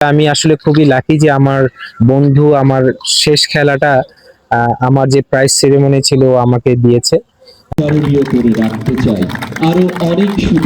আমি আসলে খুবই লাকি যে আমার বন্ধু আমার শেষ খেলাটা আহ, আমার যে প্রাইজ সেরেমনি ছিল আমাকে দিয়েছে। স্মরণীয় করে রাখতে চাই। আরও অনেক শুভ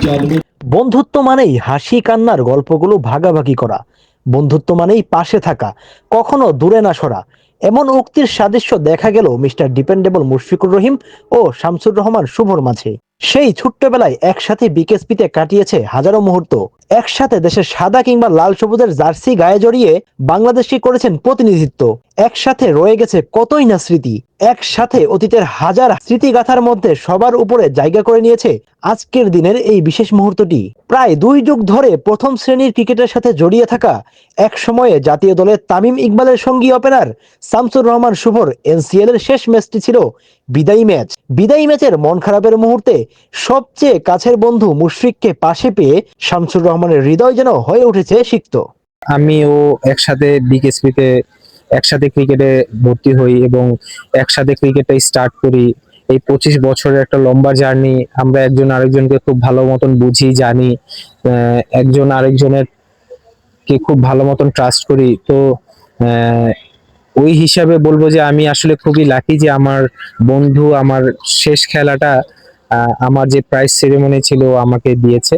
জন্ম বন্ধুত্ব মানেই হাসি কান্নার গল্পগুলো ভাগাভাগি করা। বন্ধুত্ব মানেই পাশে থাকা কখনো দূরে না সরা। এমন উক্তির সাদৃশ্য দেখা গেল মিস্টার ডিপেন্ডেবল মুশফিকুর রহিম ও শামসুর রহমান শুভর মাঝে। সেই ছোট্টবেলায় একসাথে বিকেএসপিতে কাটিয়েছে হাজারো মুহূর্ত। একসাথে দেশের সাদা কিংবা লাল সবুজের জার্সি গায়ে জড়িয়ে বাংলাদেশকে করেছেন প্রতিনিধিত্ব। একসাথে রয়ে গেছে কতই না স্মৃতি। একসাথে অতীতের হাজার স্মৃতিগাথার মধ্যে সবার উপরে জায়গা করে নিয়েছে আজকের দিনের এই বিশেষ মুহূর্তটি। প্রায় দুই যুগ ধরে প্রথম শ্রেণির ক্রিকেটের সাথে জড়িয়ে থাকা এক সময়ে জাতীয় দলের তামিম ইকবালের সঙ্গী ওপেনার শামসুর রহমান শুভর এনসিএল এর শেষ ম্যাচটি ছিল বিদায়ী ম্যাচ। বিদায়ী ম্যাচের মন খারাপের মুহূর্তে সবচেয়ে কাছের বন্ধু মুশফিককে পাশে পেয়ে শামসুর রহমানের হৃদয় যেন হয়ে উঠেছে সিক্ত। আমি ও একসাথে বিকেএসপিতে, একসাথে ক্রিকেটে ভর্তি হই এবং একসাথে ক্রিকেটটা স্টার্ট করি। এই পঁচিশ বছরের একটা লম্বা জার্নি, আমরা একজন আরেকজনকে খুব ভালো মতন বুঝি, জানি। একজন আরেকজনের কে খুব ভালো মতন ট্রাস্ট করি। তো ওই হিসাবে বলব যে আমি আসলে খুবই লাকি যে আমার বন্ধু আমার শেষ খেলাটা আমার যে প্রাইজ সেরেমনি ছিল আমাকে দিয়েছে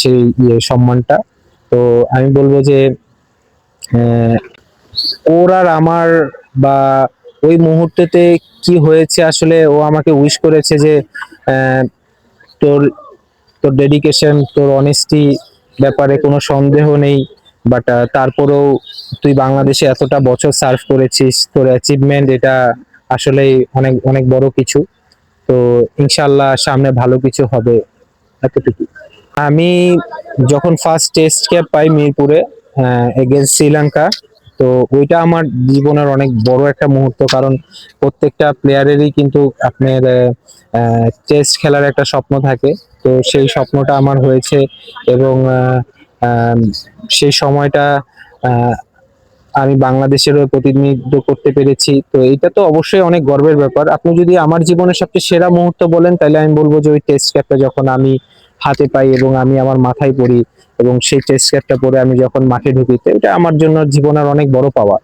সেই ইয়ে সম্মানটা। তো আমি বলব যে ওর আর আমার বা ওই মুহূর্তেতে কি হয়েছে আসলে ও আমাকে উইশ করেছে যে তোর তোর ডেডিকেশন তোর অনেস্টি ব্যাপারে কোনো সন্দেহ নেই। বাট তারপরেও তুই বাংলাদেশে এতটা বছর সার্ভ করেছিস, তোর অ্যাচিভমেন্ট এটা আসলেই অনেক অনেক বড় কিছু। তো ইনশাল্লাহ সামনে ভালো কিছু হবে এতটুকু। আমি যখন ফার্স্ট টেস্ট ক্যাপ পাই মিরপুরে এগেনস্ট শ্রীলঙ্কা, তো ওইটা আমার জীবনের অনেক বড় একটা মুহূর্ত। কারণ প্রত্যেকটা প্লেয়ারেরই কিন্তু আপনার টেস্ট খেলার একটা স্বপ্ন থাকে। তো সেই স্বপ্নটা আমার হয়েছে এবং সেই সময়টা আমি বাংলাদেশেরও প্রতিনিধিত্ব করতে পেরেছি। তো এটা তো অবশ্যই অনেক গর্বের ব্যাপার। আপনি যদি আমার জীবনের সবচেয়ে সেরা মুহূর্ত বলেন, তাহলে আমি বলব যে ওই টেস্ট ক্যাপটা যখন আমি হাতে পাই এবং আমি আমার মাথায় পড়ি এবং সেই টেস্ট ক্যাপটা পরে আমি যখন মাঠে ঢুকি, তো এটা আমার জন্য জীবনের অনেক বড় পাওয়া।